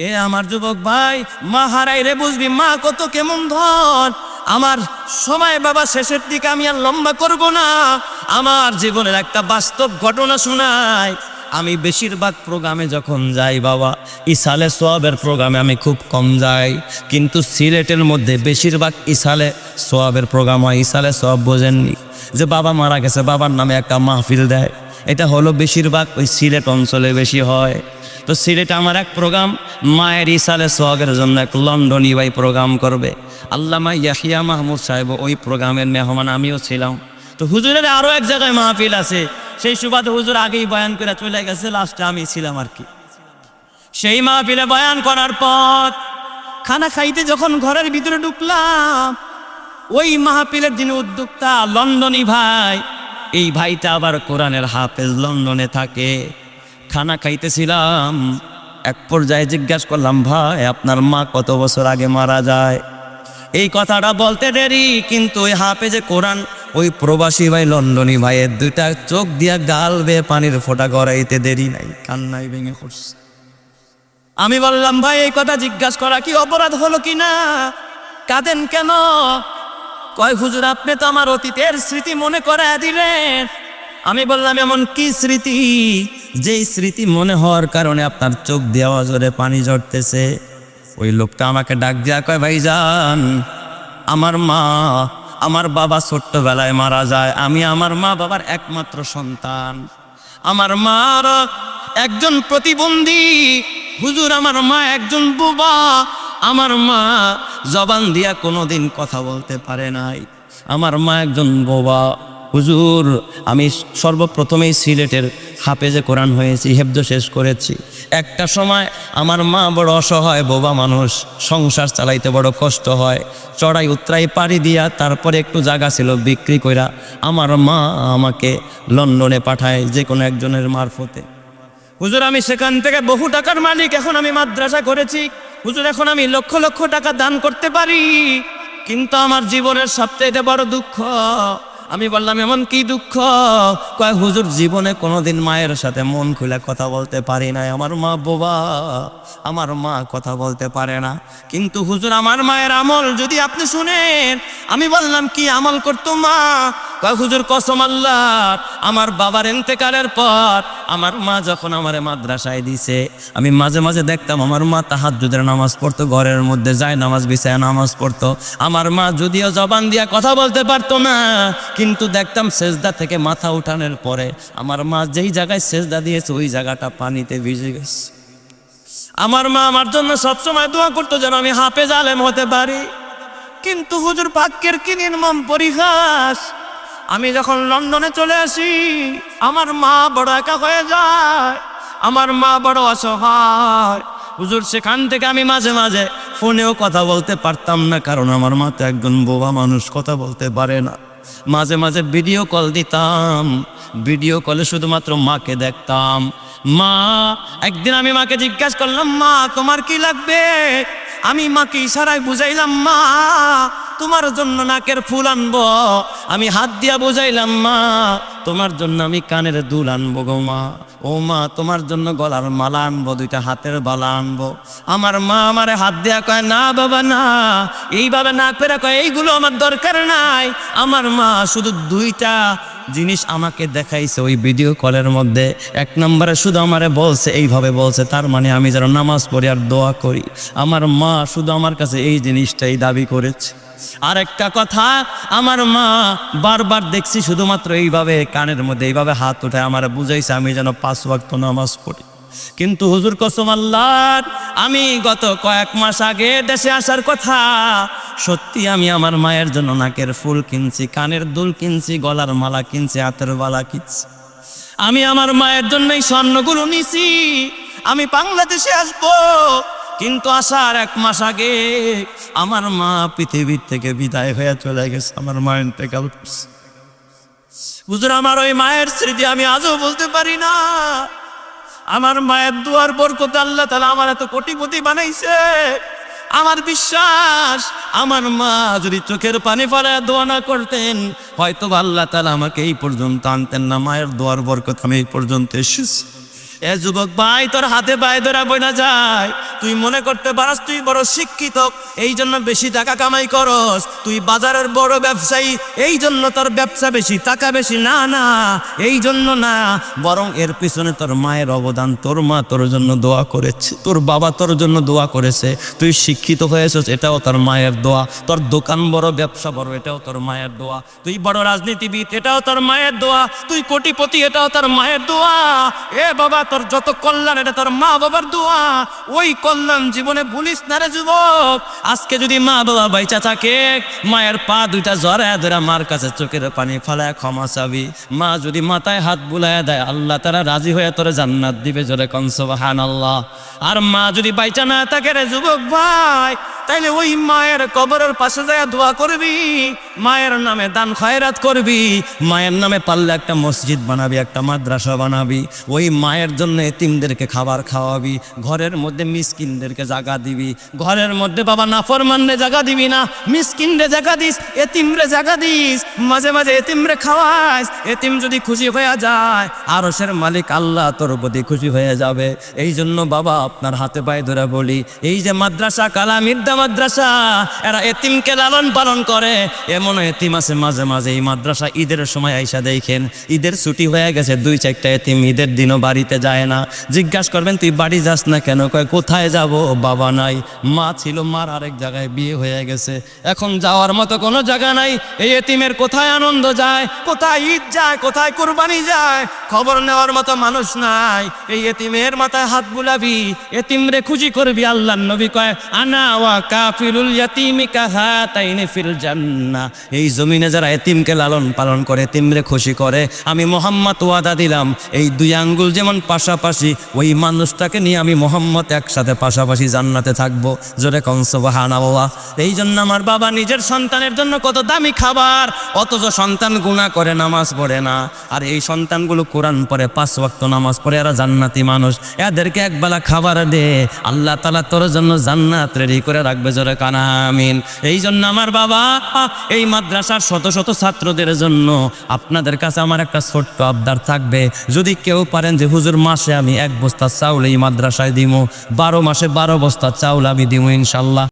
এ আমার যুবক ভাই, মা হারাই রে বুঝবি, মা কত কেমন ধন। আমার সময় বাবা শেষের দিকে আমি আর লম্বা করব না। আমার জীবনের একটা বাস্তব ঘটনা শোনাই। আমি বেশিরভাগ প্রোগ্রামে যখন যাই বাবা, ইসালে সোয়াবের প্রোগ্রামে আমি খুব কম যাই। কিন্তু সিলেটের মধ্যে বেশিরভাগ ইসালে সোয়াবের প্রোগ্রাম হয়, ইসালে সোয়াব বোঝেননি। যে বাবা মারা গেছে, বাবার নামে একটা মাহফিল দেয়। এটা হলো বেশিরভাগ ওই সিলেট অঞ্চলে বেশি হয়। তো সিলেটে আমার এক প্রোগ্রাম, মায়ের ইসালে সোহাগের জন্য এক লন্ডনী ভাই প্রোগ্রাম করবে। আল্লামা ইয়াহিয়া মাহমুদ সাহেব ওই প্রোগ্রামের মেহমান, আমিও ছিলাম। তো হুজুরের আরও এক জায়গায় মাহফিল আছে। সেই সুবাদে হুজুর আগেই বয়ান করে চলে গেছে, লাস্টে আমি ছিলাম আর কি। সেই মাহফিলে বয়ান করার পর খানা খাইতে যখন ঘরের ভিতরে ঢুকলাম, ওই মাহফিলের যিনি উদ্যোক্তা, লন্ডনী ভাই, এই ভাইটা আবার কোরআনের হাফেজ লন্ডনে থাকে। খানা খাইতেছিলাম, এক পর্যায়ে জিজ্ঞাসা করলাম, ভাই, আপনার মা কত বছর আগে মারা যায়? এই কথাটা বলতে দেরি, কিন্তু ওই হাফে যে কোরআন, ওই প্রবাসী ভাই, লন্ডনী ভাইয়ের দুইটা চোখ দিয়া গাল বেয়ে পানির ফোঁটা গড়াইতে দেরি নাই, কান্নাই ভেঙে করছে আমি বললাম, ভাই, এই কথা জিজ্ঞাসা করা কি অপরাধ হলো কি না? কাঁদেন কেন? কয়, হুজুর, আপনি তো আমার অতীতের স্মৃতি মনে করে দিলেন। আমি বললাম, এমন কি স্মৃতি? যেই স্মৃতি মনে হওয়ার কারণে আপনার চোখ দেওয়া জোরে পানি ঝরতেছে। ওই লোকটা আমাকে ডাক দিয়া কয় ভাই যান আমার মা, আমার বাবা ছোট্টবেলায় মারা যায়। আমি আমার মা বাবার একমাত্র সন্তান। আমার মার একজন প্রতিবন্ধী, হুজুর আমার মা একজন বুবা। আমার মা জবান দিয়া কোনোদিন কথা বলতে পারে নাই। আমার মা একজন বোবা। হুজুর, আমি সর্বপ্রথমেই সিলেটের হাফেজে কোরআন হয়েছি, হেফজ শেষ করেছি। একটা সময় আমার মা বড় অসহায়, বোবা মানুষ, সংসার চালাইতে বড় কষ্ট হয়। চড়াই উতরাই পাড়ি দিয়া তারপরে একটু জায়গা ছিল বিক্রি কইরা আমার মা আমাকে লন্ডনে পাঠায় যে কোনো একজনের মারফতে। হুজুর, আমি সেখান থেকে বহু টাকার মালিক, এখন আমি মাদ্রাসা করেছি। হুজুর, এখন আমি লক্ষ লক্ষ টাকা দান করতে পারি। কিন্তু আমার জীবনের সবচেয়ে বড় দুঃখ আমি বললাম, এমন কি দুঃখ? কয়, হুজুর, জীবনে কোনোদিন মায়ের সাথে মন খুলে কথা বলতে পারি না আমার মা বোবা, আমার মা কথা বলতে পারে না। কিন্তু হুজুর, আমার মায়ের আমল যদি আপনি শুনেন, আমি বললাম, কি আমল করতো মা? কয়, হুজুর, কসম আল্লাহ আমার বাবার এন্তেকালের পর আমার মা যখন আমার মাদ্রাসায় দিছে, আমি মাঝে মাঝে দেখতাম আমার মা তাহার তাহাজ্জুদের নামাজ পড়তো, ঘরের মধ্যে যায় নামাজ বিছায় নামাজ পড়তো। আমার মা যদিও জবান দিয়া কথা বলতে পারতো না কিন্তু দেখতাম সেজদা থেকে মাথা উঠানোর পরে আমার মা যেই জায়গায় সেজদা দিয়েছে, ওই জায়গাটা পানিতে ভিজে গেছে। আমার মা আমার জন্য সবসময় দোয়া করতো যেন আমি হাফেজ আলেম হতে পারি। কিন্তু হুজুর ভাগ্যের কি নির্মম পরিহাস? আমি যখন লন্ডনে চলে আসি, আমার মা বড় একা হয়ে যায়, আমার মা বড় অসহায়। হুজুর সেখান থেকে আমি মাঝে মাঝে ফোনেও কথা বলতে পারতাম না, কারণ আমার মা তো একজন বোবা মানুষ, কথা বলতে পারে না। মাঝে মাঝে ভিডিও কল দিতাম। ভিডিও কলে শুধুমাত্র মাকে দেখতাম। মা, একদিন আমি মাকে জিজ্ঞাসা করলাম, মা, তোমার কি লাগবে? আমি মাকে ইশারায় বুঝাইলাম, মা তোমার জন্য নাকের ফুল আনব। আমি হাত দিয়া বুঝাইলাম, মা, তোমার জন্য আমি কানের দুল আনব গো, মা। ও মা, তোমার জন্য গলার মালা আনব, দুইটা হাতের বালা আনব। আমার মা আমারে হাত দেয়া কয়, না বাবা, না। এইভাবে না করে কয়, এইগুলো আমার দরকার নাই। আমার মা শুধু দুইটা জিনিস আমাকে দেখাইছে ওই ভিডিও কলের মধ্যে। এক নম্বরে শুধু আমারে বলছে, এইভাবে বলছে, তার মানে আমি যেন নামাজ পড়ি আর দোয়া করি। আমার মা শুধু আমার কাছে এই জিনিসটাই দাবি করেছে। আর একটা কথা, আমার মা বারবার দেখছি শুধুমাত্র এইভাবে কানের মধ্যে, এইভাবে হাত উঠে আমার বুঝাইছে, আমি যেন পাঁচ ওয়াক্ত নামাজ পড়ি। কিন্তু হুজুর কসম আল্লাহর, আমি গত কয়েক মাস আগে দেশে আসার কথা, সত্যি আমি আমার মায়ের জন্য নাকের ফুল কিনছি, কানের দুল কিনছি, গলার মালা কিনছি হাতের বালা কিনছি। আমি আমার মায়ের জন্যই স্বর্ণগুলো নিছি, আমি বাংলাদেশে আসব কিন্তু আসার এক মাস আগে আমার মা পৃথিবীর থেকে বিদায় হয়ে চলে গেছে, আমার মা ইন্তেকাল করছে। আমার ওই মায়ের স্মৃতি আমি আজও বলতে পারি না। আমার মায়ের দুয়ার বরকত আল্লাহ তালা আমার এত কোটিপতি বানাইছে। আমার বিশ্বাস, আমার মা যদি চোখের পানি ফেলে দোয়া না করতেন হয়তো আল্লাহ তালা আমাকে এই পর্যন্ত আনতেন না। মায়ের দোয়ার বরকত আমি এই পর্যন্ত এসেছি। এ যুবক ভাই, তোর হাতে পায়ে ধরা বইনা যায়। তুই মনে করতে পারস, তুই বড় শিক্ষিত। এই জন্য বেশি টাকা কামাই করস। তুই বাজারের বড় ব্যবসায়ী। এই জন্য তোর ব্যবসা বেশি, টাকা বেশি। না না, এই জন্য না। বরং এর পিছনে তোর মায়ের অবদান, তোর মা তোর জন্য দোয়া করেছে, তোর বাবা তোর জন্য দোয়া করেছে। তুই শিক্ষিত হয়েছিস, এটাও তোর মায়ের দোয়া। তোর দোকান বড়, ব্যবসা বড়, এটাও তোর মায়ের দোয়া। তুই বড় রাজনীতিবিদ, এটাও তোর মায়ের দোয়া। তুই কোটিপতি, এটাও তোর মায়ের দোয়া। এ বাবা তোর যত কল্যাণ, এটা তোর মা বাবার দোয়া। ওই কল্যাণ জীবনে ভুলিস না রে যুবক। আজকে যদি মা বাবা বাইচা থাকে, মায়ের পা দুইটা জড়ায় ধরে মার কাছে চোখের পানি ফলায় ক্ষমা চাবি। মা যদি মাথায় হাত বুলায় দেয়, আল্লাহ তারা রাজি হয়ে তোরে জান্নাত দিবে জোরে কনসবাহান আল্লাহ আর মা যদি বাইচা না থাকে রে যুবক ভাই, তাইলে ওই মায়ের কবরের পাশে যায় দোয়া করবি। মায়ের নামে দান খয়রাত করবি, মায়ের নামে পারলে একটা মসজিদ বানাবি, একটা মাদ্রাসা বানাবি, ওই মায়ের জন্য এতিমদেরকে খাবার খাওয়াবি, ঘরের মধ্যে মিসকিনদেরকে জায়গা দিবি, ঘরের মধ্যে বাবা নাফরমানরে জায়গা দিবি না, মিসকিনরে জায়গা দিস, এতিমরে জায়গা দিস, মাঝে মাঝে এতিমরে খাওয়াস, এতিম যদি খুশি হয়ে যায়, আরশের মালিক আল্লাহ তোর প্রতি খুশি হয়ে যাবে। এই জন্য বাবা আপনার হাতে পায়ে ধরে বলি, এই যে মাদ্রাসা কালামির্দা মাদ্রাসা, এরা এতিমকে লালন পালন করে, এমন এতিম আছে মাঝে মাঝে। এই মাদ্রাসা ঈদের সময় আইসা দেখেন, ঈদের ছুটি হয়ে গেছে, দুই চারটা এতিম ঈদের দিনও বাড়িতে যায় না। জিজ্ঞাসা করবেন, তুই বাড়ি যাস না কেন? কয়, কোথায় যাব? বাবা নাই। মা ছিল, মার আরেক জায়গায় বিয়ে হয়ে গেছে। এখন যাওয়ার মতো কোনো জায়গা নাই। এই এতিমের কোথায় আনন্দ যায়? কোথায় ঈদ যায়? কোথায় কোরবানি যায়? খবর নেওয়ার মতো মানুষ নাই। এই এতিমের মাথায় হাত বুলাবি এতিম রে খুশি করবি আল্লাহ নবী কয়, আনা ওয়া কাফিলুল ইয়াতিমি কাহাতাইনি ফিল জান্নাহ। এই জমিনে যারা এতিমকে লালন পালন করে, এতিমরে খুশি করে, আমি মোহাম্মদ ওয়াদা দিলাম। এই দুই আঙ্গুল যেমন পাশাপাশি, ওই মানুষটাকে নিয়ে আমি মোহাম্মদ একসাথে পাশাপাশি জান্নাতে থাকব। জোরে কনসবাহানা বাবা এই জন্য আমার বাবা নিজের সন্তানের জন্য কত দামি খাবার, অথচ সন্তান গুণা করে নামাজ পড়ে না। আর এই সন্তানগুলো কোরআন পড়ে, পাঁচ ওয়াক্ত নামাজ পড়ে, এরা জান্নাতি মানুষ। এদেরকে একবেলা খাবার দে, আল্লাহ তালা তোর জন্য জান্নাত রেডি করে রাখবে, জোরে কানা, আমিন। এই জন্য আমার বাবা এই মাদ্রাসার শত শত ছাত্রদের জন্য আপনাদের কাছে আমার একটা ছোট্ট আবদার থাকবে। যদি কেউ পারেন যে, হুজুর, মাসে আমি এক বস্তা চাউল এই মাদ্রাসায় দিব বারো মাসে বারো বস্তা চাউল আমি দিব ইনশাল্লাহ।